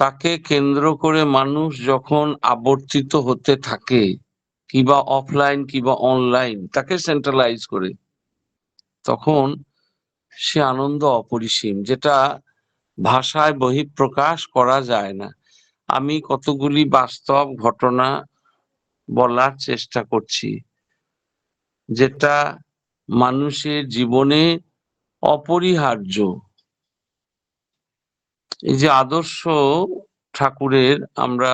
তাকে কেন্দ্র করে মানুষ যখন আবর্তিত হতে থাকে, কিবা অফলাইন কিবা অনলাইন তাকে সেন্ট্রালাইজ করে, তখন সে আনন্দ অপরিসীম, যেটা ভাষায় বহিঃপ্রকাশ করা যায় না। আমি কতগুলি বাস্তব ঘটনা বলার চেষ্টা করছি, যেটা মানুষের জীবনে অপরিহার্য। এই যে আদর্শ ঠাকুরের আমরা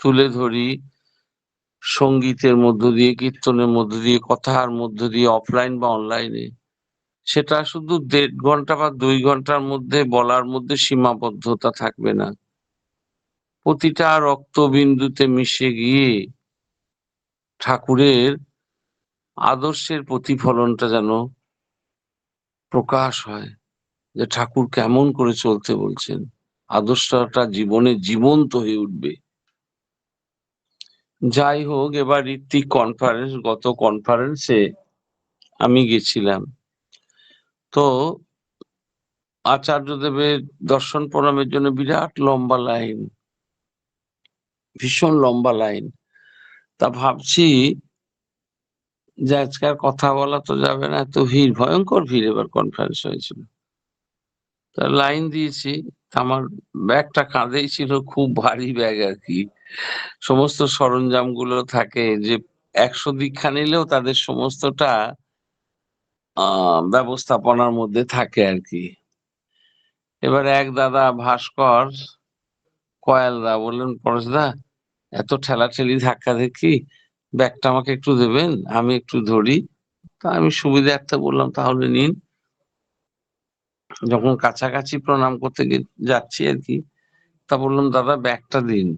তুলে ধরি সঙ্গীতের মধ্য দিয়ে, কীর্তনের মধ্য দিয়ে, কথার মধ্য দিয়ে অফলাইন বা অনলাইনে সেটা শুধু দেড় ঘণ্টা বা দুই ঘণ্টার মধ্যে বলার মধ্যে সীমাবদ্ধতা থাকবে না। প্রতিটা রক্তবিন্দুতে মিশে গিয়ে ঠাকুরের আদর্শের প্রতিফলনটা যেন প্রকাশ হয়। যে ঠাকুর কেমন করে চলতে বলছেন, আদর্শটা জীবনে জীবন্ত হয়ে উঠবে। যাই হোক, এবার ঋত্বিক কনফারেন্স গত কনফারেন্সে আমি গেছিলাম। তো আচার্যদেবের দর্শন প্রণামের জন্য বিরাট লম্বা লাইন, ভীষণ লম্বা লাইন। তা ভাবছি যে আজকাল কথা বলা তো যাবে না, এত ভিড়, ভয়ঙ্কর ভিড় এবার কনফারেন্স হয়েছিল। লাইন দিয়েছি। আমার ব্যাগটা কাঁধেই ছিল, খুব ভারী ব্যাগ আর কি। সমস্ত সরঞ্জামগুলো থাকে যে একশো দীক্ষা নিলেও তাদের সমস্তটা ব্যবস্থাপনার মধ্যে থাকে আর কি। এবার এক দাদা ভাস্কর কয়ালদা বললেন পরশদা এত ঠেলাঠেলি ধাক্কা দেখি, ব্যাগটা আমাকে একটু দেবেন? আমি একটু ধরি। তা আমি সুবিধা একটা বললাম, তাহলে নিন। যখন কাছাকাছি প্রণাম করতে যাচ্ছি আর কি, তা বললাম, দাদা, ব্যাগটা দিন।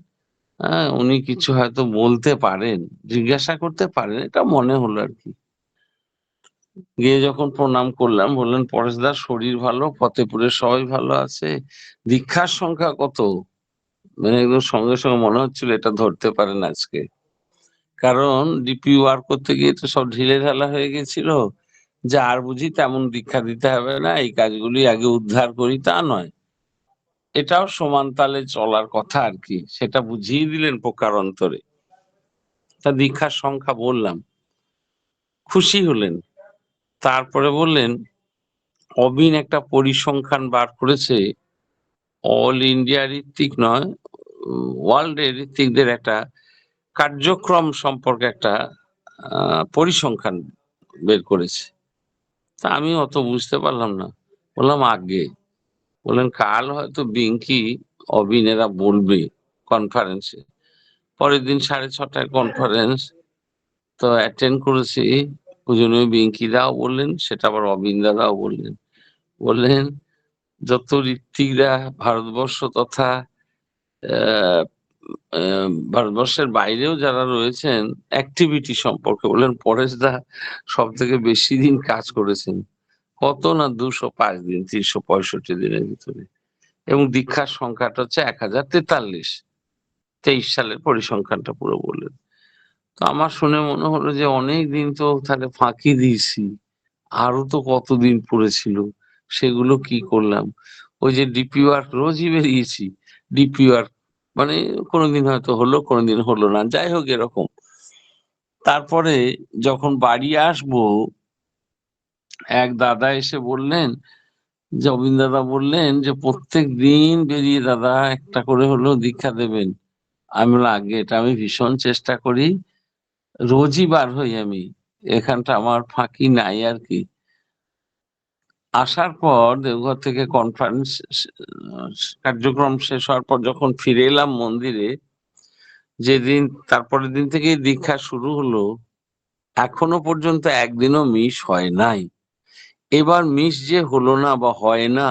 হ্যাঁ উনি কিছু হয়তো বলতে পারেন, জিজ্ঞাসা করতে পারেন, এটা মনে হলো আর কি। গিয়ে যখন প্রণাম করলাম, বললেন পরেশদার শরীর ভালো ফতেপুরের সবাই ভালো আছে, দীক্ষার সংখ্যা কত? মানে একদম সঙ্গে সঙ্গে মনে হচ্ছিল, এটা ধরতে পারেন আজকে। কারণ, ডিপি ওয়ার্ক করতে গিয়ে তো সব ঢিলে ঢালা হয়ে গেছিল যে আর বুঝি তেমন দীক্ষা দিতে হবে না, এই কাজগুলি আগে উদ্ধার করি, তা নয়। এটাও সমান তালে চলার কথা আর কি, সেটা বুঝিয়ে দিলেন প্রকার অন্তরে। তা দীক্ষার সংখ্যা বললাম, খুশি হলেন। তারপরে বললেন, অবিন একটা পরিসংখ্যান বার করেছে, অল ইন্ডিয়া ঋত্বিক নয় ওয়ার্ল্ডের ঋত্বিকদের একটা কার্যক্রম সম্পর্কে একটা পরিসংখ্যান বের করেছে। তা আমি অত বুঝতে পারলাম না। বললাম, আগে। বললেন, কাল হয়তো বিঙ্কি অবিনেরা বলবে কনফারেন্সে পরের দিন সাড়ে ছটায় কনফারেন্স তো অ্যাটেন্ড করেছি। পূজনীয় বিঙ্কি দাও বললেন, সেটা আবার অবিন দাদাও বললেন। বললেন, যত ঋত্বিকরা, ভারতবর্ষ তথা ভারতবর্ষের বাইরেও যারা রয়েছেন অ্যাক্টিভিটি সম্পর্কে বললেন পরেশ দা সব থেকে বেশি দিন কাজ করেছেন। কত না দুশো পাঁচ দিন, তিনশো পঁয়ষট্টি দিনের ভিতরে। এবং দীক্ষার সংখ্যাটা হচ্ছে এক হাজার তেতাল্লিশ। তেইশ সালের পরিসংখ্যানটা পুরো বললেন। তো আমার শুনে মনে হলো যে অনেক দিন তো তাহলে ফাঁকি দিয়েছি। আরও তো কতদিন পড়েছিল সেগুলো কি করলাম? ওই যে ডিপি ওয়ার্ক রোজই বেরিয়েছি। ডিপি ওয়ার্ক মানে কোনোদিন হয়তো হলো, কোনোদিন হলো না, যাই হোক এরকম। তারপরে যখন বাড়ি আসব, এক দাদা এসে বললেন যে অবিন দাদা বললেন যে, প্রত্যেক দিন বেরিয়ে দাদা একটা করে হলেও দীক্ষা দেবেন। আমি আগে এটা আমি ভীষণ চেষ্টা করি। রোজই বার হই আমি। এখানটা আমার ফাঁকি নাই আর কি। আসার পর দেওঘর থেকে কনফারেন্স কার্যক্রম শেষ হওয়ার পর যখন ফিরে এলাম মন্দিরে, যেদিন, তারপরের দিন থেকে দীক্ষা শুরু হলো, এখনও পর্যন্ত একদিনও মিস হয় নাই। এবার মিস যে হলো না বা হয় না,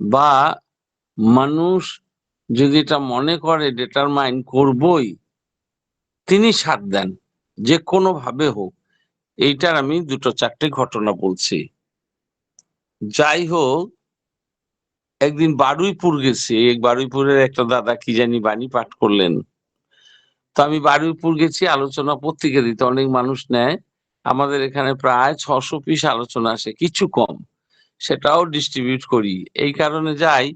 বা মানুষ যদি এটা মনে করে ডিটারমাইন করবই, তিনি সাথ দেন, যে কোনো ভাবে হোক, এইটার আমি দুটো চারটে ঘটনা বলছি। যাই হোক একদিন বারুইপুর গেছি। বারুইপুরের একটা দাদা কি জানি বাণী পাঠ করলেন। তো আমি বারুইপুর গেছি, আলোচনা পত্রিকা দিতে। অনেক মানুষ নেয়। আমাদের এখানে প্রায় ছশো পিস আলোচনা আসে, কিছু কম। সেটাও ডিস্ট্রিবিউট করি। এই কারণে যাই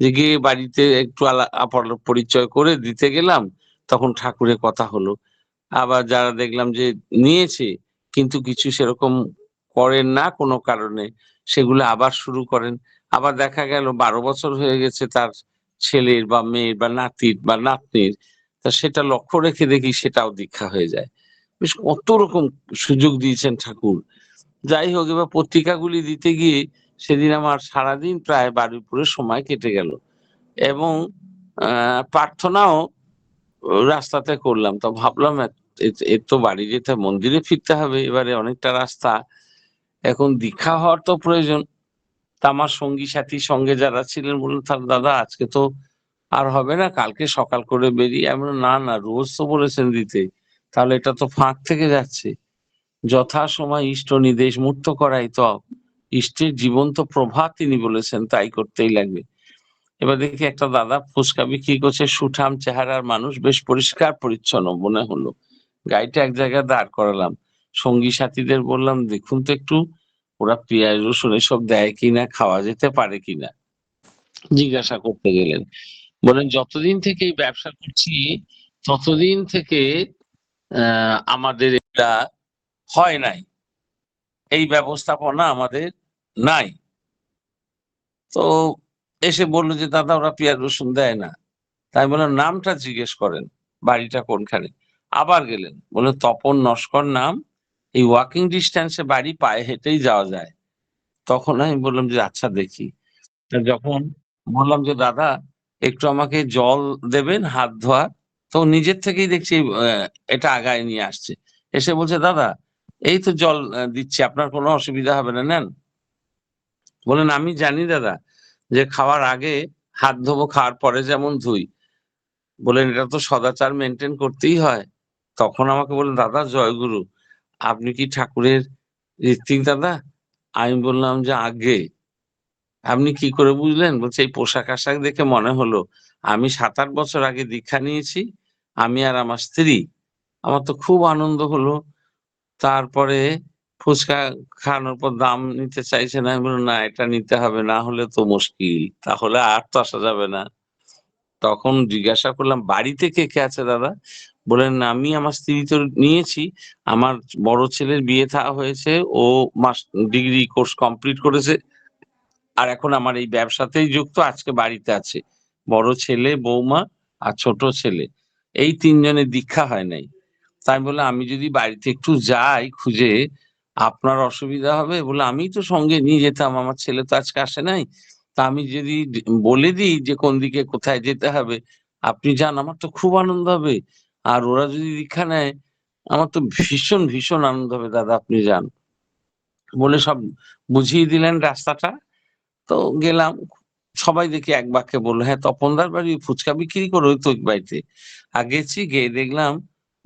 যে গিয়ে বাড়িতে একটু আপার পরিচয় করে দিতে গেলাম, তখন ঠাকুরের কথা হলো। আবার যারা দেখলাম যে নিয়েছে, কিন্তু কিছু সেরকম করেন না কোনো কারণে সেগুলো আবার শুরু করেন। আবার দেখা গেল বারো বছর হয়ে গেছে তার ছেলের বা মেয়ের বা নাতির বা নাতনির, তা সেটা লক্ষ্য রেখে দেখি সেটাও দীক্ষা হয়ে যায়। বেশ কত রকম সুযোগ দিয়েছেন ঠাকুর। যাই হোক, এবার পত্রিকাগুলি দিতে গিয়ে সেদিন আমার সারাদিন প্রায় বারুইপুরে সময় কেটে গেল এবং প্রার্থনাও রাস্তাতে করলাম। তো ভাবলাম এর তো বাড়ি যেতে মন্দিরে ফিরতে হবে। এবারে অনেকটা রাস্তা এখন দীক্ষা হওয়ার তো প্রয়োজন। তা আমার সঙ্গী সাথী সঙ্গে যারা ছিলেন বললেন তার দাদা আজকে তো আর হবে না, কালকে সকাল করে বেরিয়ে আমি না না, রোজ তো বলেছেন দিতে। তাহলে এটা তো ফাঁক থেকে যাচ্ছে। যথা সময় ইষ্ট নির্দেশ মুক্ত করাই তো ইষ্টের জীবন্ত প্রভা তিনি বলেছেন, তাই করতেই লাগবে। এবার দেখি একটা দাদা ফুচকা বিক্রি করছে, সুঠাম চেহারার মানুষ, বেশ পরিষ্কার পরিচ্ছন্ন মনে হলো। গাড়িটা এক জায়গায় দাঁড় করালাম। সঙ্গী সাথীদের বললাম, দেখুন তো একটু, ওরা পেঁয়াজ, রসুন এসব দেয় কিনা, খাওয়া যেতে পারে কিনা? জিজ্ঞাসা করতে গেলেন। বলেন, যতদিন থেকে এই ব্যবসা করছি, ততদিন থেকে আমাদের এটা হয় নাই। এই ব্যবস্থাপনা আমাদের নাই। তো এসে বলল যে, দাদা, ওরা পেঁয়াজ, রসুন দেয় না। তাই বললাম নামটা জিজ্ঞেস করেন, বাড়িটা কোনখানে? আবার গেলেন। বলে, তপন নস্কর নাম এই ওয়াকিং ডিস্টেন্সে বাড়ি পায়ে হেঁটেই যাওয়া যায়। তখন আমি বললাম যে আচ্ছা দেখি। যখন বললাম যে, দাদা, একটু আমাকে জল দেবেন হাত ধোয়া তো নিজের থেকেই দেখছি এটা আগায় নিয়ে আসছে। এসে বলছে, দাদা, এই তো জল দিচ্ছি, আপনার কোনো অসুবিধা হবে না, নেন। বলেন আমি জানি, দাদা, যে খাওয়ার আগে হাত ধোবো, খাওয়ার পরে যেমন ধুই। বলেন এটা তো সদাচার মেনটেন করতেই হয়। তখন আমাকে বললেন, দাদা, জয়গুরু আপনি কি ঠাকুরের ঋত্বিক দাদা? আমি বললাম যে, আগে। আপনি কি করে বুঝলেন? বলছে, এই পোশাক আশাক দেখে মনে হলো, আমি সাত আট বছর আগে দীক্ষা নিয়েছি, আমি আর আমার স্ত্রী। আমার তো খুব আনন্দ হলো। তারপরে ফুচকা খাওয়ানোর পর দাম নিতে চাইছে না, আমি না, এটা নিতে হবে, না হলে তো মুশকিল, তাহলে আর তো আসা যাবে না। তখন জিজ্ঞাসা করলাম, বাড়িতে কে কে আছে দাদা? বলেন আমি আমার স্ত্রী তো নিয়েছি, আমার বড় ছেলের বিয়ে থা, হয়েছে, ও মাস, ডিগ্রি কোর্স কমপ্লিট করেছে, আর এখন আমার এই ব্যবসাতেই যুক্ত, আজকে বাড়িতে আছে। বড় ছেলে, বৌমা আর ছোট ছেলে। এই তিনজনের দীক্ষা হয় নাই। তাই বলে আমি যদি বাড়িতে একটু যাই খুঁজে, আপনার অসুবিধা হবে? বলে আমি তো সঙ্গে নিয়ে যেতাম, আমার ছেলে তো আজকে আসে নাই। তা আমি যদি বলে দিই যে কোন দিকে কোথায় যেতে হবে, আপনি যান, আমার তো খুব আনন্দ হবে। আর ওরা যদি দীক্ষা নেয়, আমার তো ভীষণ ভীষণ আনন্দ হবে, দাদা, আপনি যান। বলে সব বুঝিয়ে দিলেন রাস্তাটা। তো গেলাম, সবাই দেখি এক বাক্যে বলল হ্যাঁ তপনদার বাড়ি ফুচকা বিক্রি করে ওই তো বাড়িতে। আর গেছি, গিয়ে দেখলাম,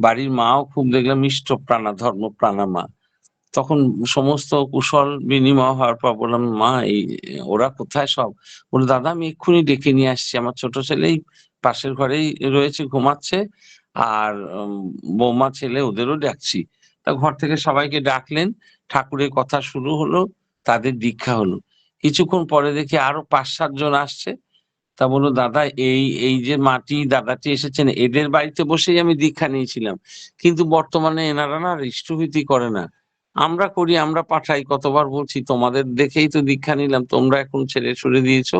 বাড়ির মাও খুব দেখলাম ইষ্ট প্রাণা, ধর্ম প্রাণা মা। তখন সমস্ত কুশল বিনিময় হওয়ার পর বললাম, মা, এই, ওরা কোথায় সব? বলে দাদা, আমি এক্ষুনি ডেকে নিয়ে আসছি। আমার ছোট ছেলেই পাশের ঘরেই রয়েছে, ঘুমাচ্ছে। আর বৌমা ছেলে ওদেরও ডাকছি। তা ঘর থেকে সবাইকে ডাকলেন, ঠাকুরের কথা শুরু হলো, তাদের দীক্ষা হলো। কিছুক্ষণ পরে দেখি আরও পাঁচ সাত জন আসছে। তা বলল, দাদা, এই এই যে মাটি, দাদাটি এসেছেন, এদের বাড়িতে বসেই আমি দীক্ষা নিয়েছিলাম। কিন্তু বর্তমানে এনারা না ইষ্টভীতি করে না। আমরা করি, আমরা পাঠাই, কতবার বলছি, তোমাদের দেখেই তো দীক্ষা নিলাম, তোমরা এখন ছেড়ে ছুড়ে দিয়েছ।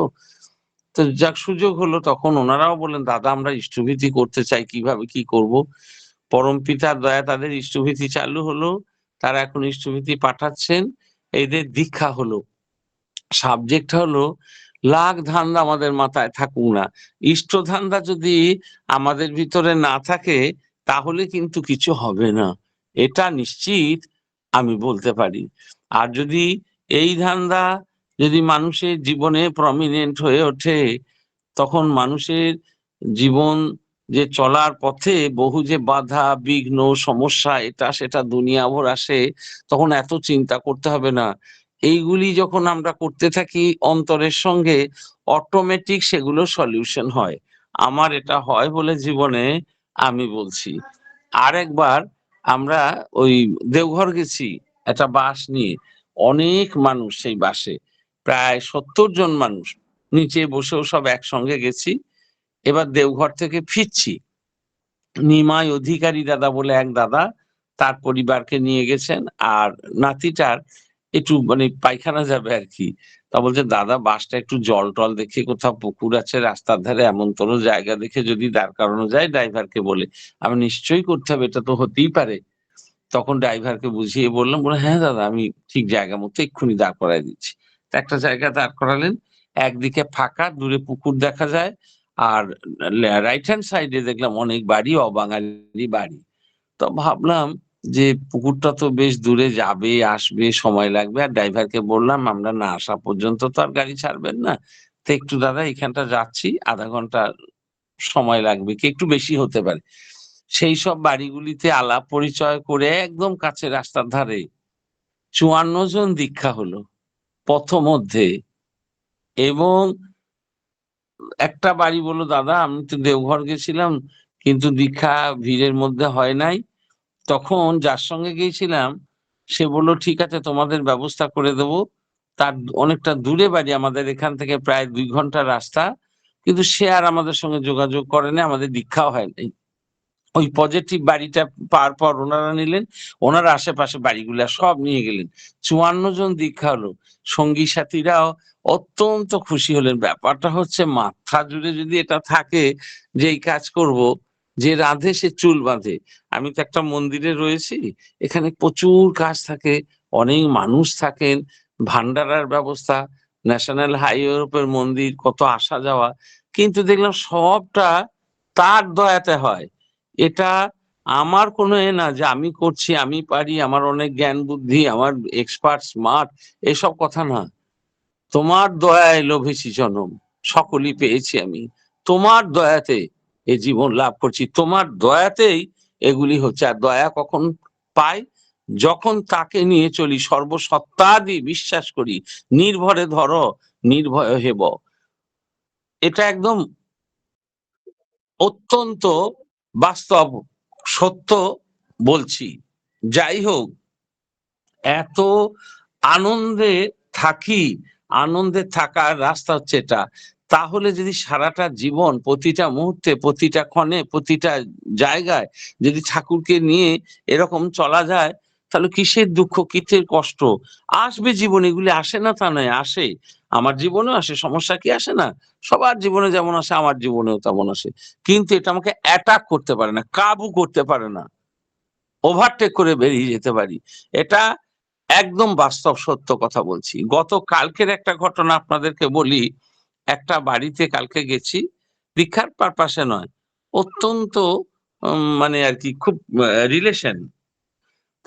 তো যাক, সুযোগ হলো তখন ওনারাও বললেন, দাদা, আমরা ইষ্টভীতি করতে চাই, কীভাবে কি করব? পরম পিতার দয়া তাদের ইষ্টভীতি চালু হলো, তারা এখন ইষ্টভীতি পাঠাচ্ছেন, এদের দীক্ষা হলো। সাবজেক্ট হলো, লাখ ধান্দা আমাদের মাথায় থাকুক না। ইষ্ট ধান্দা যদি আমাদের ভিতরে না থাকে, তাহলে কিন্তু কিছু হবে না। এটা নিশ্চিত আমি বলতে পারি। আর যদি এই ধান্দা যদি মানুষের জীবনে প্রমিনেন্ট হয়ে ওঠে, তখন মানুষের জীবন যে চলার পথে বহু যে বাধা, বিঘ্ন, সমস্যা, এটা সেটা দুনিয়া ভর আসে, তখন এত চিন্তা করতে হবে না। এইগুলি যখন আমরা করতে থাকি অন্তরের সঙ্গে অটোমেটিক সেগুলো সলিউশন হয়। আমার এটা হয় বলে জীবনে আমি বলছি। আরেকবার আমরা ওই দেওঘর গেছি, একটা বাস নিয়ে। অনেক মানুষ সেই বাসে প্রায় সত্তর জন মানুষ নিচে বসেও সব একসঙ্গে গেছি। এবার দেওঘর থেকে ফিরছি। নিমাই অধিকারী দাদা বলে এক দাদা তার পরিবারকে নিয়ে গেছেন আর নাতিটার একটু মানে পায়খানা যাবে আর কি। তা বলছে, দাদা, বাসটা একটু জল টল দেখে কোথাও পুকুর আছে, রাস্তার ধারে এমন তোর জায়গা দেখে যদি দাঁড় করানো যায় ড্রাইভারকে বলে। আমি নিশ্চয়ই করতে হবে, এটা তো হতেই পারে। তখন ড্রাইভারকে বুঝিয়ে বললাম, বলে হ্যাঁ দাদা, আমি ঠিক জায়গা মতো এক্ষুনি দাঁড় করাই দিচ্ছি। একটা জায়গা দাঁড় করালেন। একদিকে ফাঁকা, দূরে পুকুর দেখা যায়। আর রাইট হ্যান্ড সাইডে দেখলাম অনেক বাড়ি, অবাঙালি বাড়ি। তো ভাবলাম যে পুকুরটা তো বেশ দূরে যাবে, আসবে, সময় লাগবে। আর ড্রাইভারকে বললাম, আমরা না আসা পর্যন্ত তো আর গাড়ি ছাড়বেন না। তো একটু দাদা, এখানটা যাচ্ছি। আধা ঘণ্টা সময় লাগবে, কি একটু বেশি হতে পারে? সেই সব বাড়িগুলিতে আলাপ পরিচয় করে একদম কাছে রাস্তার ধারে চুয়ান্ন জন দীক্ষা হলো। পথমধ্যে। এবং একটা বাড়ি বলল, দাদা, আমি তো দেওঘর গেছিলাম, কিন্তু দীক্ষা ভিড়ের মধ্যে হয় নাই। তখন যার সঙ্গে গিয়েছিলাম, সে বলল, ঠিক আছে, তোমাদের ব্যবস্থা করে দেব। তার অনেকটা দূরে বাড়ি, আমাদের এখান থেকে প্রায় দুই ঘণ্টা রাস্তা। কিন্তু সে আর আমাদের সঙ্গে যোগাযোগ করেনি, আমাদের দীক্ষাও হয় নাই। ওই পজিটিভ বাড়িটা পার পর ওনারা নিলেন, ওনার আশেপাশে বাড়িগুলা সব নিয়ে গেলেন। চুয়ান্ন জন দীক্ষা হলো। সঙ্গী সাথীরাও অত্যন্ত খুশি হলেন। ব্যাপারটা হচ্ছে মাথা জুড়ে যদি এটা থাকে যে এই কাজ করব, যে রাঁধে সে চুল বাঁধে। আমি তো একটা মন্দিরে রয়েছি, এখানে প্রচুর কাজ থাকে, অনেক মানুষ থাকেন ভান্ডারার ব্যবস্থা, ন্যাশনাল হাইওয়ের মন্দির, কত আসা যাওয়া। কিন্তু দেখলাম সবটা তার দয়াতে হয়। এটা আমার কোনো এ না যে আমি করছি, আমি পারি, আমার অনেক জ্ঞান বুদ্ধি, আমার এক্সপার্ট স্মার্ট এসব কথা না। তোমার দয়ায় লোভেছি জনম, সকলই পেয়েছি আমি। তোমার দয়াতে এই জীবন লাভ করছি। তোমার দয়াতেই এগুলি হচ্ছে। আর দয়া কখন পাই? যখন তাকে নিয়ে চলি সর্বসত্তাদি বিশ্বাস করি, নির্ভরে ধরো, নির্ভয় হেব। এটা একদম অত্যন্ত বাস্তব সত্য বলছি। যাই হোক, এত আনন্দে থাকি, আনন্দে থাকার রাস্তা হচ্ছে এটা। তাহলে যদি সারাটা জীবন প্রতিটা মুহূর্তে, প্রতিটা ক্ষণে, প্রতিটা জায়গায় যদি ঠাকুরকে নিয়ে এরকম চলা যায়, তাহলে কিসের দুঃখ, কিসের কষ্ট? আসবে জীবন, এগুলি আসে না তা নয়, আসে। আমার জীবনেও আসে, সমস্যা কি আসে না? সবার জীবনে যেমন আসে, আমার জীবনেও তেমন আসে। কিন্তু এটা আমাকে অ্যাটাক করতে পারে না, কাবু করতে পারে না। ওভারটেক করে বেরিয়ে যেতে পারি। এটা একদম বাস্তব সত্য কথা বলছি। গত কালকের একটা ঘটনা আপনাদেরকে বলি। একটা বাড়িতে কালকে গেছি। দীক্ষার পারপাসে নয়। অত্যন্ত মানে আর কি খুব রিলেশন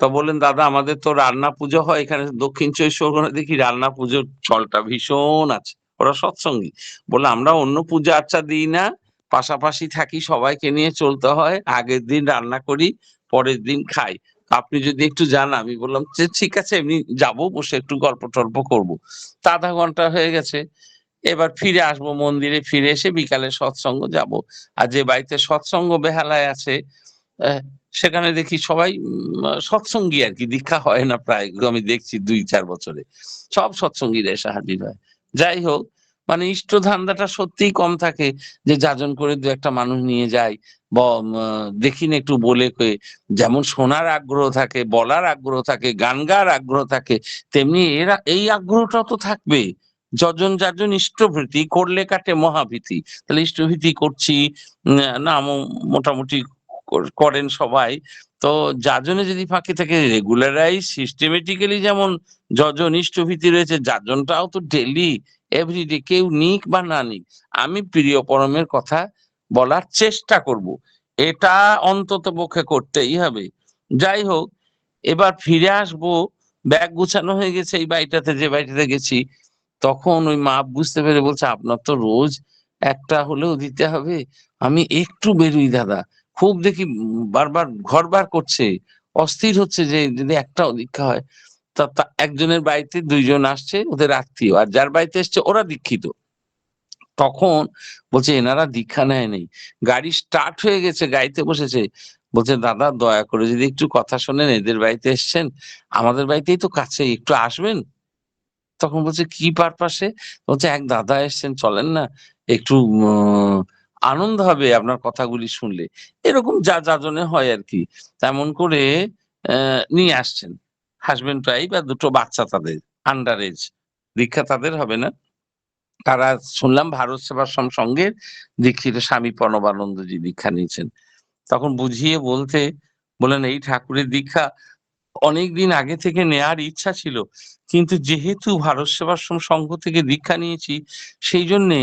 তো বললেন, দাদা, আমাদের তো রান্না পুজো হয় এখানে দক্ষিণ চব্বিশ পরগনা দেখি রান্না পুজোর চলটা ভীষণ আছে। ওরা সৎসঙ্গী। বলে আমরা অন্য পূজা আচ্ছা দিই না। পাশাপাশি থাকি, সবাইকে নিয়ে চলতে হয়। আগের দিন রান্না করি, পরের দিন খাই। আপনি যদি একটু যান আমি বললাম, যে ঠিক আছে, এমনি যাব, বসে একটু গল্প টল্প করব। তা আধা ঘণ্টা হয়ে গেছে। এবার ফিরে আসব মন্দিরে, ফিরে এসে বিকালে সৎসঙ্গ যাব। আর যে বাড়িতে সৎসঙ্গ বেহালায় আছে সেখানে দেখি সবাই সৎসঙ্গী আর কি। দীক্ষা হয় না প্রায়, আমি দেখছি দুই, চার বছরে। সব সৎসঙ্গীরা এসে হাজির হয়। যাই হোক মানে ইষ্ট ধান্দাটা সত্যিই কম থাকে যে যাজন করে দু একটা মানুষ নিয়ে যায় দেখি না একটু বলে কয়ে। যেমন শোনার আগ্রহ থাকে, বলার আগ্রহ থাকে, গান গাওয়ার আগ্রহ থাকে, তেমনি এরা, এই আগ্রহটা তো থাকবে। যজন যাজন ইষ্টভীতি, করলে কাটে মহাভীতি। তাহলে ইষ্টভীতি করছি না মোটামুটি করেন সবাই। তো যাজনে যদি ফাঁকি থাকে রেগুলারাইজ সিস্টেমেটিক্যালি যেমন যজন ইষ্টভীতি রয়েছে যাজনটাও তো ডেলি এভরিডে কেউ নিক বা না নিক, আমি প্রিয় পরমের কথা বলার চেষ্টা করব। এটা অন্তত পক্ষে করতেই হবে। যাই হোক, এবার ফিরে আসব, ব্যাগ গুছানো হয়ে গেছে এই বাড়িটাতে, যে বাড়িটাতে গেছি, তখন ওই মা বুঝতে পেরে বলছে, আপনার তো রোজ একটা হলেও দিতে হবে। আমি একটু বেরুই, দাদা। খুব দেখি বারবার ঘর বার করছে অস্থির হচ্ছে যে যদি একটা দীক্ষা হয় তা একজনের বাড়িতে দুইজন আসছে ওদের আত্মীয় আর যার বাড়িতে এসছে ওরা দীক্ষিত। তখন বলছে এনারা দীক্ষা নেয় নেই। গাড়ি স্টার্ট হয়ে গেছে গাড়িতে বসেছে। বলছে দাদা দয়া করে যদি একটু কথা শোনেন এদের বাড়িতে এসছেন আমাদের বাড়িতেই তো কাছে একটু আসবেন? তখন বলছে কি পারপাসে? বলছে এক দাদা এসছেন চলেন না একটু উম, আনন্দ হবে আপনার কথাগুলি শুনলে। এরকম যা যা জনে হয় আর কি। তেমন করে নিয়ে আসছেন। হাজবেন্ড ওয়াইফ আর দুটো বাচ্চা তাদের আন্ডার এজ দীক্ষা তাদের হবে না। তারা শুনলাম ভারত সেবাশ্রম সঙ্গের দীক্ষিত স্বামী প্রণবানন্দজি দীক্ষা নিয়েছেন। তখন বুঝিয়ে বলতে বলেন এই ঠাকুরের দীক্ষা অনেক দিন আগে থেকে নেয়ার ইচ্ছা ছিল। কিন্তু যেহেতু ভারত সেবাশ্রম সংঘ থেকে দীক্ষা নিয়েছি, সেই জন্যে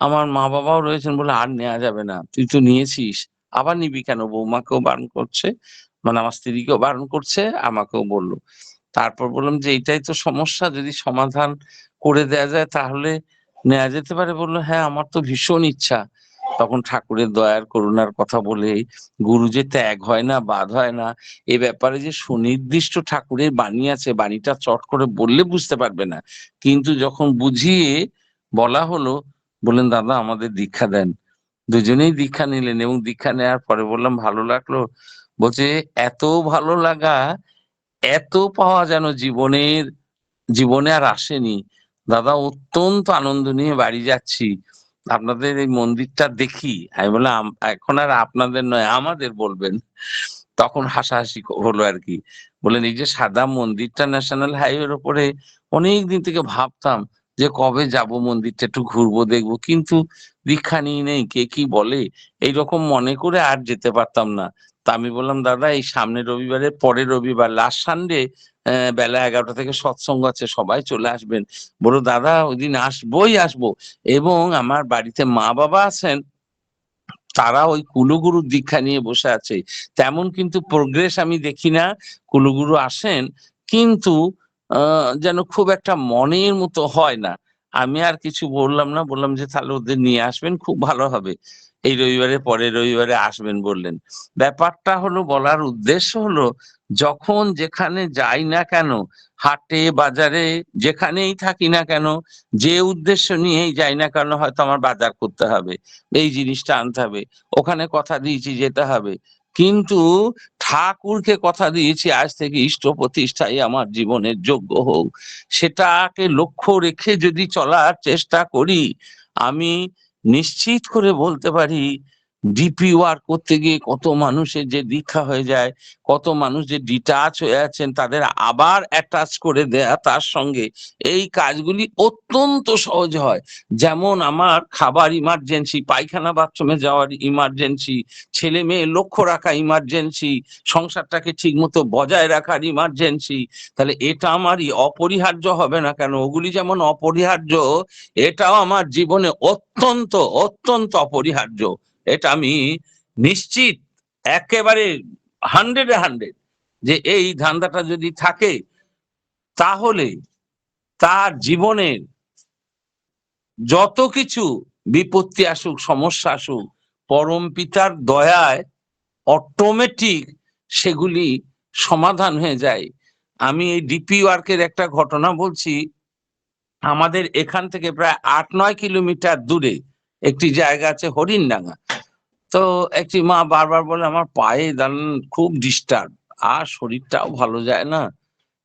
আমার মা বাবাও রয়েছেন বলে আর নেওয়া যাবে না। তুই তো নিয়েছিস। আবার নিবি কেন? বৌমাকেও বারণ করছে। মানে আমার স্ত্রীকেও বারণ করছে, আমাকেও বলল। তারপর বললাম যে এটাই তো সমস্যা। যদি সমাধান করে দেয়া যায় তাহলে নেওয়া যেতে পারে। বলল হ্যাঁ আমার তো ভীষণ ইচ্ছা। তখন ঠাকুরের দয়ার করুণার কথা বলে, গুরু যে ত্যাগ হয় না বাদ হয় না, এ ব্যাপারে যে সুনির্দিষ্ট ঠাকুরের বাণী আছে, বাণীটা চট করে বললে বুঝতে পারবে না। কিন্তু যখন বুঝিয়ে বলা হলো বললেন, দাদা, আমাদের দীক্ষা দেন। দুজনেই দীক্ষা নিলেন এবং দীক্ষা নেওয়ার পরে বললাম, ভালো লাগল। বলছে, এত ভালো লাগা, এত পাওয়া যেন জীবনের, জীবনে আর আসেনি। দাদা, অত্যন্ত আনন্দ নিয়ে বাড়ি যাচ্ছি। আপনাদের এই মন্দিরটা দেখি। আমি বললাম এখন আর আপনাদের নয়, আমাদের বলবেন। তখন হাসাহাসি হলো আর কি। বলেন এই যে সাদা মন্দিরটা ন্যাশনাল হাইওয়ের ওপরে অনেক দিন থেকে ভাবতাম যে কবে যাব মন্দিরটা একটু ঘুরবো, দেখব। কিন্তু দীক্ষা নিয়ে নেই, কে কি বলে? এইরকম মনে করে আর যেতে পারতাম না। তা আমি বললাম, দাদা, এই সামনের রবিবারে পরের রবিবার লাস্ট সানডে বেলা এগারোটা থেকে সৎসঙ্গ আছে, সবাই চলে আসবেন। বলো দাদা ওই দিন আসবোই, আসব। এবং আমার বাড়িতে মা বাবা আছেন, তারা ওই কুলুগুরু দীক্ষা নিয়ে বসে আছে। তেমন কিন্তু প্রোগ্রেস আমি দেখি না। কুলুগুরু আসেন, কিন্তু যেন খুব একটা মনের মতো হয় না। আমি আর কিছু বললাম না, বললাম যে তাহলে ওদের নিয়ে আসবেন, খুব ভালো হবে। এই রবিবারে পরের রবিবারে আসবেন বললেন। ব্যাপারটা হলো, বলার উদ্দেশ্য হলো, যখন যেখানে যাই না কেন, হাটে, বাজারে, যেখানেই থাকি না কেন, যে উদ্দেশ্য নিয়েই যাই না কেন, হয়তো আমার বাজার করতে হবে, এই জিনিসটা আনতে হবে, ওখানে কথা দিয়েছি যেতে হবে কিন্তু ঠাকুরকে কথা দিয়েছি, আজ থেকে ইষ্ট প্রতিষ্ঠাই আমার জীবনের যোগ্য হোক। সেটাকে লক্ষ্য রেখে যদি চলার চেষ্টা করি, আমি নিশ্চিত করে বলতে পারি ডিপি ওয়ার্ক করতে গিয়ে কত মানুষের যে দীক্ষা হয়ে যায়, কত মানুষ যে ডিটাচ হয়ে আছেন, তাদের আবার অ্যাটাচ করে দেয়া তার সঙ্গে। এই কাজগুলি অত্যন্ত সহজ হয়। যেমন আমার খাবার ইমার্জেন্সি পায়খানা বাথরুমে যাওয়ার ইমার্জেন্সি ছেলে মেয়ে লক্ষ্য রাখা ইমার্জেন্সি সংসারটাকে ঠিক মতো বজায় রাখার ইমার্জেন্সি তাহলে এটা আমারই অপরিহার্য হবে না কেন? ওগুলি যেমন অপরিহার্য, এটাও আমার জীবনে অত্যন্ত অত্যন্ত অপরিহার্য। এটা আমি নিশ্চিত একেবারে হান্ড্রেডে হান্ড্রেড যে এই ধান্দাটা যদি থাকে, তাহলে তার জীবনের যত কিছু বিপত্তি আসুক, সমস্যা আসুক, পরম পিতার দয়ায় অটোমেটিক সেগুলি সমাধান হয়ে যায়। আমি এই ডিপি ওয়ার্কের একটা ঘটনা বলছি। আমাদের এখান থেকে প্রায় আট নয় কিলোমিটার দূরে একটি জায়গা আছে হরিণডাঙ্গা। তো একটি মা বারবার বলে, আমার পায়ে দান খুব ডিস্টার্ব আর শরীরটাও ভালো যায় না।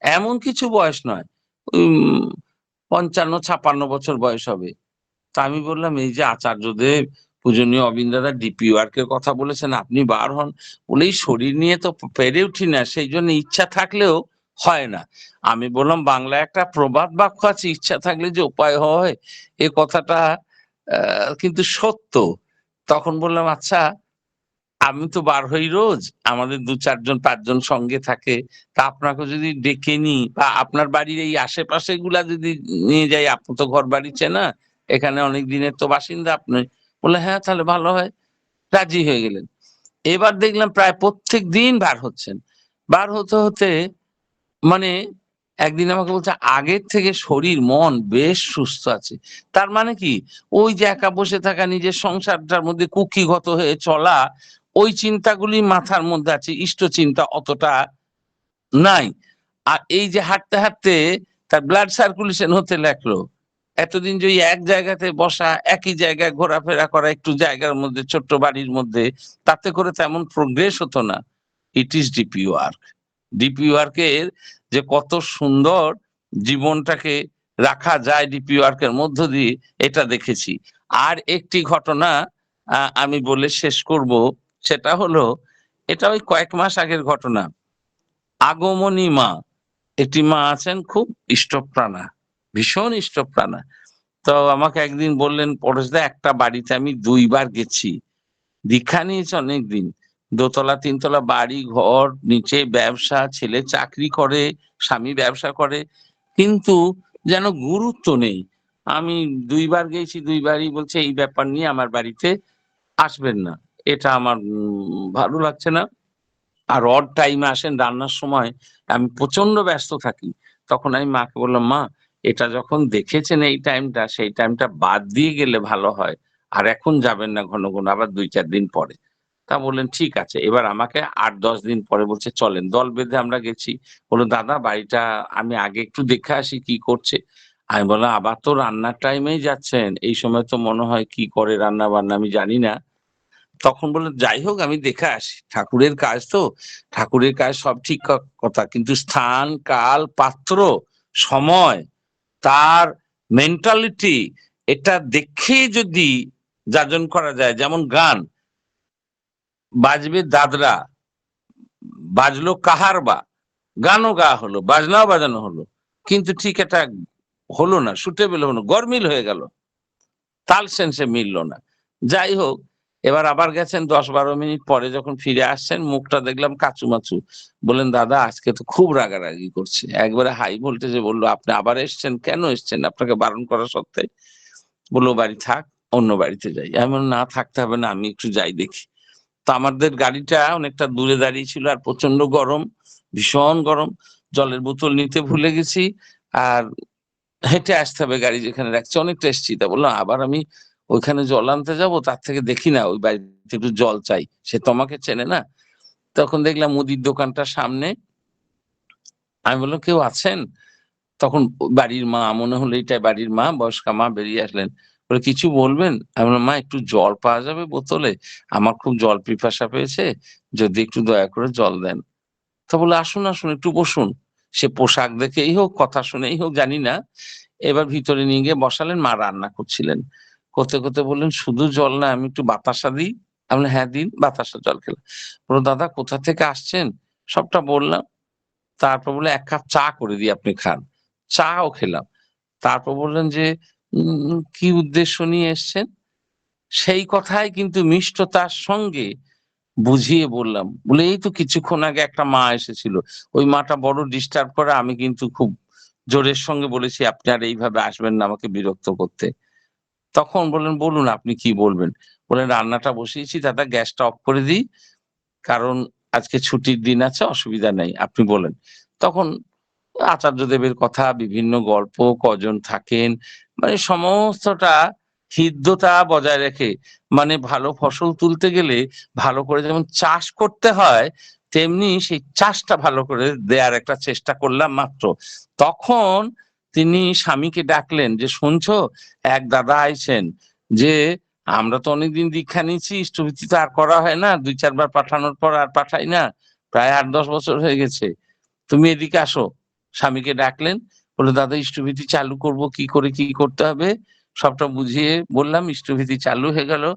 এমন কিছু বয়স নয় পঞ্চান্ন, ছাপান্ন বছর বয়স হবে। তা আমি বললাম, এই যে আচার্যদেব, পূজনীয় অবিন্দ দাদা ডিপি ওয়ার্কের কথা বলেছেন, আপনি বার হন। বলে এই শরীর নিয়ে তো পেরে উঠি না, সেই জন্য ইচ্ছা থাকলেও হয় না। আমি বললাম, বাংলায় একটা প্রবাদ বাক্য আছে, ইচ্ছা থাকলে যে উপায় হয়, এ কথাটা কিন্তু সত্য। তখন বললাম আচ্ছা আমি তো বার হই রোজ। আমাদের দু চারজন, পাঁচজন সঙ্গে থাকে। তা আপনাকে যদি ডেকে নিই বা আপনার বাড়ির এই আশেপাশে গুলা যদি নিয়ে যাই, আপনি তো ঘর বাড়ি চেনা। এখানে অনেক দিনের তো বাসিন্দা আপনি। বলে হ্যাঁ তাহলে ভালো হয়। রাজি হয়ে গেলেন। এবার দেখলাম প্রায় প্রত্যেক দিন বার হচ্ছেন। বার হতে হতে মানে একদিন আমাকে বলছে, আগের থেকে শরীর, মন বেশ সুস্থ আছে। তার মানে কি? ওই যে একা বসে থাকা, নিজের সংসারটার মধ্যে কুকিগত হয়ে চলা, ওই চিন্তাগুলি মাথার মধ্যে আছে। ইষ্ট চিন্তা অতটা নাই। আর এই যে হাঁটতে হাঁটতে তার ব্লাড সার্কুলেশন হতে লাগল। এতদিন যে ওই এক জায়গাতে বসা, একই জায়গায় ঘোরাফেরা করা, একটু জায়গার মধ্যে, ছোট্ট বাড়ির মধ্যে, তাতে করে তেমন প্রোগ্রেস হতো না। It is DP work DP ওয়ার্কের যে কত সুন্দর জীবনটাকে রাখা যায় ডিপি ওয়ার্কের মধ্য দিয়ে, এটা দেখেছি। আর একটি ঘটনা আমি বলে শেষ করব, সেটা হলো, এটা ওই কয়েক মাস আগের ঘটনা। আগমনী মা, একটি মা আছেন খুব ইষ্টপ্রাণা, ভীষণ ইষ্টপ্রাণা। তো আমাকে একদিন বললেন, পরেশদা, একটা বাড়িতে আমি দুইবার গেছি। দীক্ষা নিয়েছি অনেকদিন। দোতলা, তিনতলা বাড়ি, ঘর, নিচে ব্যবসা, ছেলে চাকরি করে, স্বামী ব্যবসা করে। কিন্তু যেন গুরুত্ব নেই। আমি দুইবার গেছি, দুইবারই বলছে, এই ব্যাপার নিয়ে আমার বাড়িতে আসবেন না। এটা আমার ভালো লাগছে না। আর অড টাইমে আসেন রান্নার সময়, আমি প্রচণ্ড ব্যস্ত থাকি। তখন আমি মাকে বললাম, মা, এটা যখন দেখেছেন এই টাইমটা সেই টাইমটা বাদ দিয়ে গেলে ভালো হয়। আর এখন যাবেন না ঘন ঘন, আবার দুই চার দিন পরে। তা বললেন, ঠিক আছে, এবার আমাকে আট দশ দিন পরে বলছে, চলেন, দল বেঁধে আমরা গেছি। বলল, দাদা, বাড়িটা আমি আগে একটু দেখে আসি কি করছে। আমি বললাম, আবার তো রান্নার টাইমেই যাচ্ছেন, এই সময় তো মনে হয় কি করে রান্না বান্না আমি জানি না। তখন বললেন, যাই হোক, আমি দেখে আসি, ঠাকুরের কাজ তো, ঠাকুরের কাজ সব ঠিক কথা, কিন্তু স্থান, কাল, পাত্র, সময়, তার মেন্টালিটি এটা দেখে যদি যাজন করা যায়, যেমন গান বাজবে দাদরা। বাজলো কাহার বা? গানও গা হলো, বাজনাও বাজানো হলো। কিন্তু ঠিক এটা হলো না সুটেবল হলো গরমিল হয়ে গেল। তাল সেন্সে মিলল না। যাই হোক, এবার আবার গেছেন দশ বারো মিনিট পরে যখন ফিরে আসছেন, মুখটা দেখলাম কাচুমাচু বললেন, দাদা, আজকে তো খুব রাগারাগি করছে। একবারে হাই ভোল্টেজে বলল, আপনি আবার এসছেন? কেন এসছেন? আপনাকে বারণ করা সত্ত্বে? বলল বাড়ি থাক, অন্য বাড়িতে যাই। আমি না, থাকতে হবে না, আমি একটু যাই দেখি। তো আমাদের গাড়িটা অনেকটা দূরে দাঁড়িয়ে ছিল আর প্রচণ্ড গরম, ভীষণ গরম। জলের বোতল নিতে ভুলে গেছি আর হেঁটে আসতে হবে গাড়ি যেখানে রাখছে। অনেকটা এসছি। তা বললাম, আবার আমি ওইখানে জল আনতে যাব? তার থেকে দেখি না, ওই বাড়িতে একটু জল চাই। সে তোমাকে চেনে না। তখন দেখলাম মুদির দোকানটার সামনে। আমি বললাম, কেউ আছেন? তখন বাড়ির মা, মনে হলো এটাই বাড়ির মা, বয়স্কা মা বেরিয়ে আসলেন। বলে, কিছু বলবেন? আমি মা, একটু জল পাওয়া যাবে বোতলে? আমার খুব জল পিপাসা পেয়েছে, যদি একটু দয়া করে জল দেন। তা বলে, আসুন আসুন, একটু বসুন। সে পোশাক দেখেই হোক, কথা শুনেই হোক, জানি না। এবার ভিতরে নিয়ে গিয়ে বসালেন, মা রান্না করছিলেন। করতে করতে বললেন, শুধু জল না, আমি একটু বাতাসা দিই। আমি হ্যাঁ দিন, বাতাসা, জল খেলাম। বলো দাদা, কোথা থেকে আসছেন? সবটা বললাম। তারপর বলে এক কাপ চা করে দিই, আপনি খান। চাও খেলাম। তারপর বললেন যে কি উদ্দেশ্য নিয়ে এসছেন? সেই কথাই কিন্তু মিষ্টতার সঙ্গে বুঝিয়ে বললাম। বলে এই তো কিছুক্ষণ আগে একটা মা এসেছিল। ওই মাটা বড় ডিস্টার্ব করে, আমি কিন্তু খুব জোরের সঙ্গে বলেছি, আপনি আর এইভাবে আসবেন না আমাকে বিরক্ত করতে। তখন বলেন বলুন, আপনি কি বলবেন? বলেন রান্নাটা বসিয়েছি, দাদা, গ্যাসটা অফ করে দিই, কারণ আজকে ছুটির দিন আছে, অসুবিধা নেই। আপনি বলেন। তখন আচার্যদেবের কথা, বিভিন্ন গল্প, কজন থাকেন মানে সমস্তটা হৃদ্যতা বজায় রেখে মানে ভালো ফসল তুলতে গেলে ভালো করে যেমন চাষ করতে হয়, তেমনি সেই চাষটা ভালো করে দেয়ার একটা চেষ্টা করলাম মাত্র। তখন তিনি স্বামীকে ডাকলেন যে, শুনছো, এক দাদা আইছেন যে, আমরা তো অনেকদিন দীক্ষা নিচ্ছি ইষ্টভীতি তো আর করা হয় না, দুই চারবার পাঠানোর পর আর পাঠাই না, প্রায় আট দশ বছর হয়ে গেছে। তুমি এদিকে আসো। স্বামীকে ডাকলেন বলে দাদা, ইষ্টভীতি চালু করব, কি করে কি করতে হবে? সবটা বুঝিয়ে বললাম, ইষ্টভীতি চালু হয়ে গেল।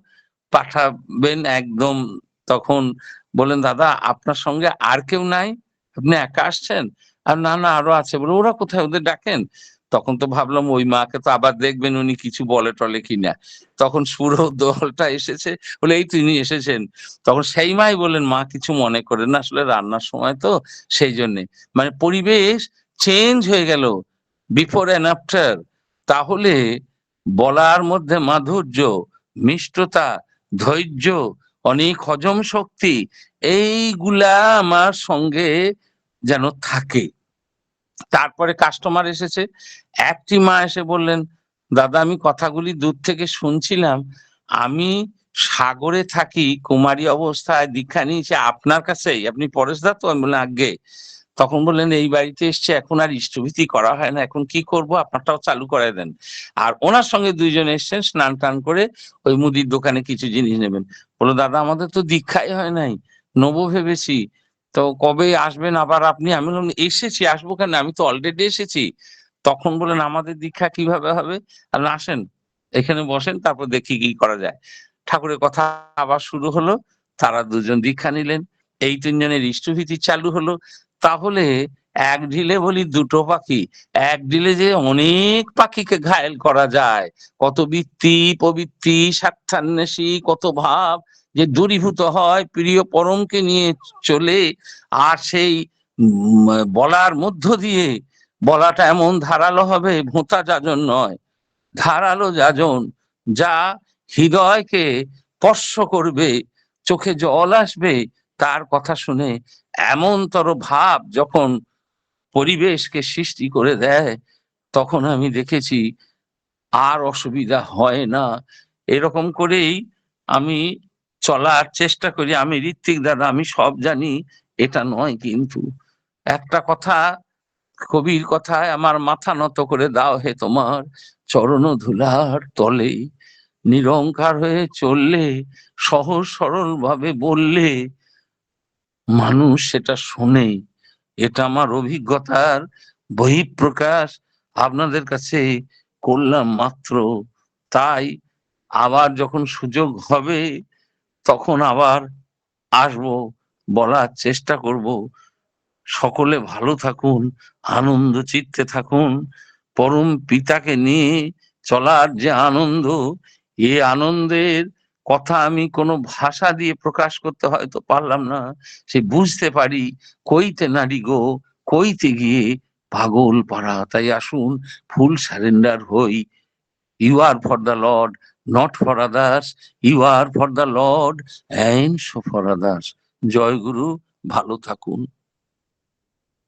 পাঠাবেন একদম তখন। বলেন দাদা, আপনার সঙ্গে আর কেউ নাই? আপনি একা আসছেন? আর না না, আরও আছে। বলে ওরা কোথায়? ওদের ডাকেন? তখন তো ভাবলাম, ওই মাকে তো আবার দেখবেন, উনি কিছু বলে টলে কিনা। তখন সুরো দলটা এসেছে। বলে এই তিনি এসেছেন। তখন সেই মাই বলেন মা কিছু মনে করেন না আসলে রান্নার সময় তো, সেই জন্যে। মানে পরিবেশ চেঞ্জ হয়ে গেল বিফোর অ্যান্ড আফটার তাহলে বলার মধ্যে মাধুর্য, মিষ্টতা, ধৈর্য, অনেক হজম শক্তি, এইগুলা আমার সঙ্গে যেন থাকে। তারপরে কাস্টমার এসেছে, একটি মা এসে বললেন, দাদা, আমি কথাগুলি দূর থেকে শুনছিলাম। আমি সাগরে থাকি, কুমারী অবস্থায়, দীক্ষা নিয়েছি, আপনার কাছেই, আপনি পরেশ দা তো? আমি বললাম আগে তখন বললেন, এই বাড়িতে এসছে, এখন আর ইষ্টভীতি করা হয় না, এখন কি করব? আপনারটাও চালু করে দেন। আর ওনার সঙ্গে দুইজন এসছেন, স্নান টান করে ওই মুদির দোকানে কিছু জিনিস নেবেন। বলো দাদা, আমাদের তো দীক্ষাই হয় নাই, নবো ভেবেছি। তো কবে আসবেন আবার আপনি? আমি বললাম, এসেছি, আসব কেন? আমি তো অলরেডি এসেছি। তখন বলেন আমাদের দীক্ষা কীভাবে হবে? আর আসেন, এখানে বসেন, তারপর দেখি কি করা যায়। ঠাকুরের কথা আবার শুরু হলো, তারা দুজন দীক্ষা নিলেন। এই তিনজনের ইষ্টভীতি চালু হলো। তাহলে এক ঢিলে বলি দুটো পাখি। এক ঢিলে যে অনেক পাখিকে ঘায়েল করা যায়। কত বৃত্তি প্রবৃত্তি স্বার্থান্বেষী, কত ভাব যে দূরীভূত হয় প্রিয় পরমকে নিয়ে চলে। আর সেই বলার মধ্য দিয়ে বলাটা এমন ধারালো হবে, ভোঁতা যাজন নয়। ধারালো যাজন যা হৃদয়কে স্পর্শ করবে, চোখে জল আসবে তার কথা শুনে এমনতর ভাব যখন পরিবেশকে সৃষ্টি করে দেয়, তখন আমি দেখেছি আর অসুবিধা হয় না। এরকম করেই আমি চলার চেষ্টা করি। আমি ঋত্বিক দাদা, আমি সব জানি, এটা নয় কিন্তু। একটা কথা, কবির কথায় আমার মাথা নত করে দাও হে তোমার। চরণ ধুলার তলে নিরঙ্কার হয়ে চললে, সহজ সরল ভাবে বললে মানুষ সেটা শোনে এটা আমার অভিজ্ঞতার বহিঃপ্রকাশ। আপনাদের কাছে করলাম মাত্র। তাই আবার যখন সুযোগ হবে, তখন আবার আসব, বলার চেষ্টা করব। সকলে ভালো থাকুন, আনন্দ চিত্তে থাকুন। পরম পিতাকে নিয়ে চলার যে আনন্দ, এ আনন্দের কথা আমি কোনো ভাষা দিয়ে প্রকাশ করতে হয়তো পারলাম না। সে বুঝতে পারি, কইতে নারী গো, কইতে গিয়ে পাগল পাড়া। তাই আসুন, ফুল সারেন্ডার হই। You are for the lord not for others you are for the lord and so for others জয় গুরু, ভালো থাকুন।